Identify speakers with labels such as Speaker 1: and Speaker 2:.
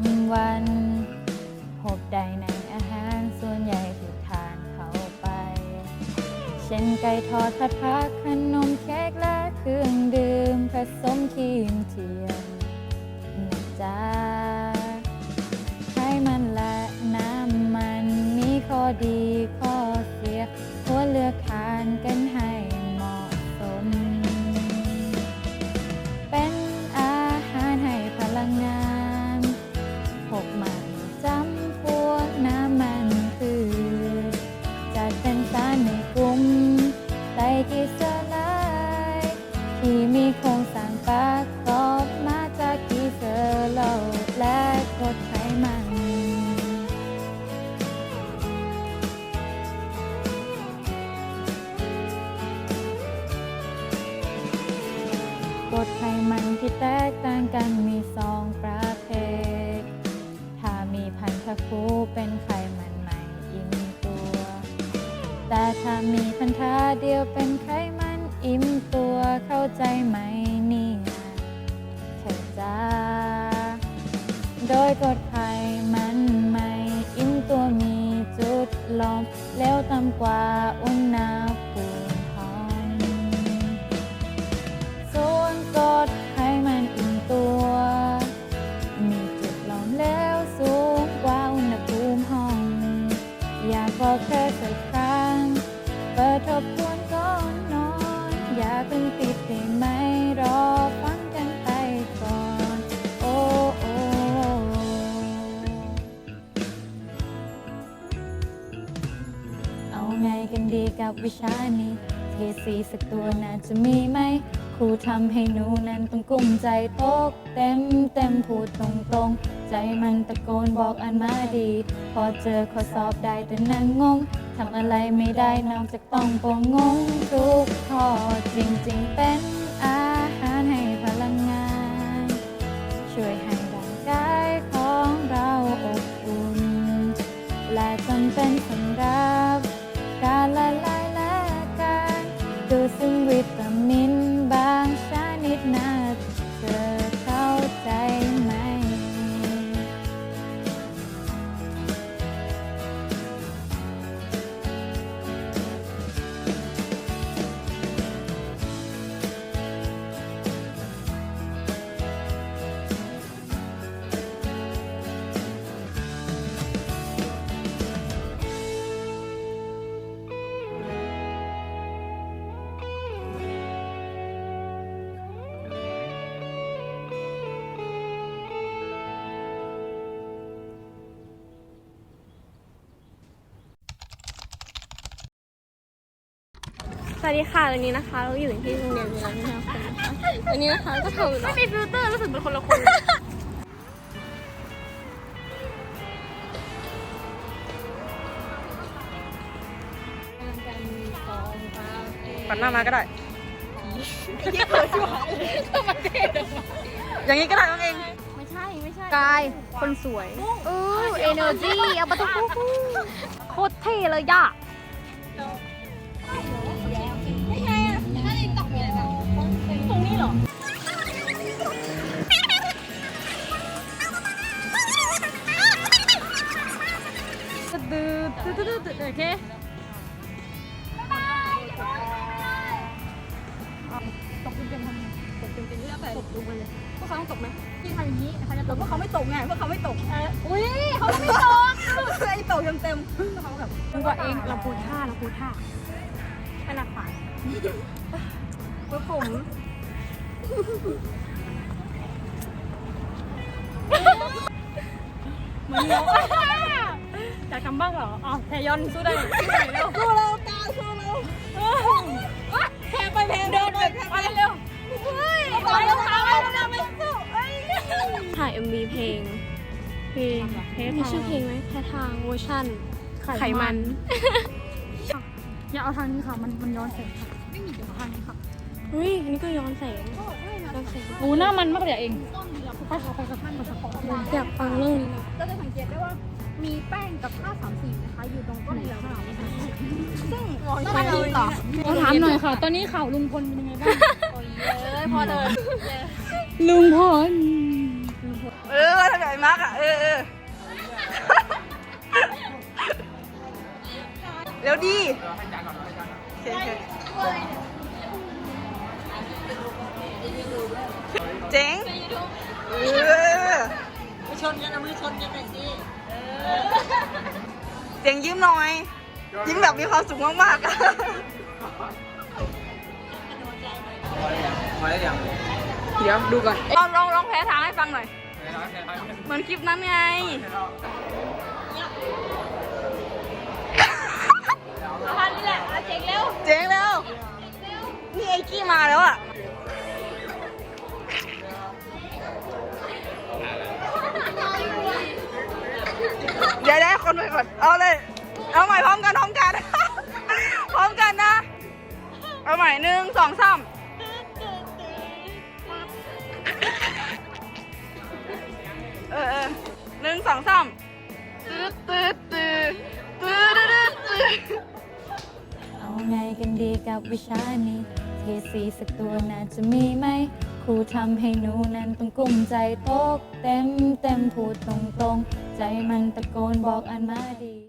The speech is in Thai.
Speaker 1: ำวันพบได้ในอาหารส่วนใหญ่ที่ทานเข้าไป เช่นไก่ทอดผัดผักขนมเค้กและเครื่องดื่มผสมครีมเทียมนะจ๊ะไขมันและน้ำมันมีข้อดีข้อ ที่มีโครงสร้างประกอบมาจากกีเซอโรลและกรดไขมัน กรดไขมันที่แตกต่างกันมีสองประเภท ถ้ามีพันธะคูเป็นไขมันใหม่อิ่มตัว แต่ถ้ามีพันธะเดียวเป็นไขมัน อิ่มตัวเข้าใจไหมเนี่ยเธอจ้าโดยกดไขมันไม่อิ่มตัวมีจุดลมเร็วต่ำกว่าอุณหภูมิห้องส่วนกดไขมันอิ่มตัว มีจุดหลอมเหลวสูงกว่าอุณหภูมิห้อง อยากบอกเธอสักครั้งเปิดทบ กับวิชานี้เทสีสักตัวน่าจะมีไหมครูทำให้หนูนั้นต้องกุ้มใจตก เต็มเต็มพูดตรงตรงใจมันตะโกนบอกอันมาดี พอเจอข้อสอบได้แต่นั่งงงทำอะไรไม่ได้นอกจากต้องโปงงงทุกข้อจริงๆเป็น สวั
Speaker 2: สดีค่ะวันนี้นะคะ เราอยู่ที่โรงเรียนวิลามินาคุณนะคะวันนี้นะคะก็ทำไม่มีฟิลเตอร์รู้สึกเป็นคนละคน
Speaker 3: ปัดหน้ามาก็ได้อย่างนี้ก็ได้น้องเอง
Speaker 2: ไม่ใช่ ไม่ใช่
Speaker 4: กาย คนสวยเออเอเนอร์จีเอามาตุ้คู่โคตรเท่เลยย่ะ
Speaker 2: ดืดดืดดืดดืดโอเค
Speaker 4: บ๊าย
Speaker 2: บายจะโดนไปเลยตกเต็มๆทำไงตกเต็มๆแล้วแต่ตกลงไปเลยพวกเขาต้องตกไหมพี่ทำอย่างนี้เขาจะตกพวกเขาไม่ตกไงพวกเขาไม่ตกเอออุ้ยเขาไม่ตกไอ้ตกเต็มๆพวกเขาแบบมึงว่าเองเราพูท่าเราพูท่าให้หนักปากเพื่อผมมันเยอะ อยากทำบ้างเหรออ๋อแทยอนสู้ได้สู้ได้เร็วสู้เราตาสู้เราแพงไปแพงเดินไปไปเร็วไปเร็วตามไปเราไม่สู้ถ่าย MV เพลงเพลงมีชื่อเพลงไหมแพ้ทางเวอร์ชันไขมัน
Speaker 4: อย่าเอาทางนี้ค่ะ มันมันย้อนแสงค่ะ ไม่มีเดี๋ยวทางนี้ค่ะ
Speaker 2: เฮ้ยอันนี้ก็ย้อนแสงย้อนแสง
Speaker 4: โอ้หน้ามันมากเลยเองไปขอไปกับท่านมาสักขอเลย
Speaker 2: อยากฟังเรื่องนี้
Speaker 5: เราจะสังเกตได้ว่า มีแป้งกับผ้าสามสีนะคะอยู่ตรงก้นเหลืองค่ะซึ่งต้องมาดูต่อ
Speaker 4: เราถามหน่อยค่ะ ตอนนี้ข่าวลุงพลเป็นยังไงบ้าง
Speaker 5: เลยพอเดิน
Speaker 4: ลุงพล
Speaker 3: เอออถ้าเกิดไอ้มาร์กอะเออเออเร็วดีโอเคโอเคเจ๋งเออ
Speaker 5: ไปชนกันเอามือชนกันหน่อยสิ
Speaker 3: เจ๋งยิ้มหน่อย ยิ้มแบบมีความสุขมากๆอะเดี๋ยวดูก่อนลองลองลองแพ้ทางให้ฟังหน่อย เหมือนคลิปนั้นไง
Speaker 2: พันนี่แหละเอาเจ๋งเร็ว
Speaker 3: เจ๋งแล้ว นี่ไอ้กี้มาแล้วอะ นไปก่อน เอาเลย เอาใหม่พร้อมกันพร้อมกัน พร้อมกันนะ เอาใหม่หนึ่งสองสามเออเออหนึ่งสองสามตืดตืดตืดตืดตืดตืด
Speaker 1: เอาไงกันดีกับวิชานี้เทสีสักตัวน่าจะมีไหมครูทำให้หนูนั้นต้องกุ้มใจตก เต็มเต็มพูดตรงๆ ใจมันตะโกนบอกอันมาดี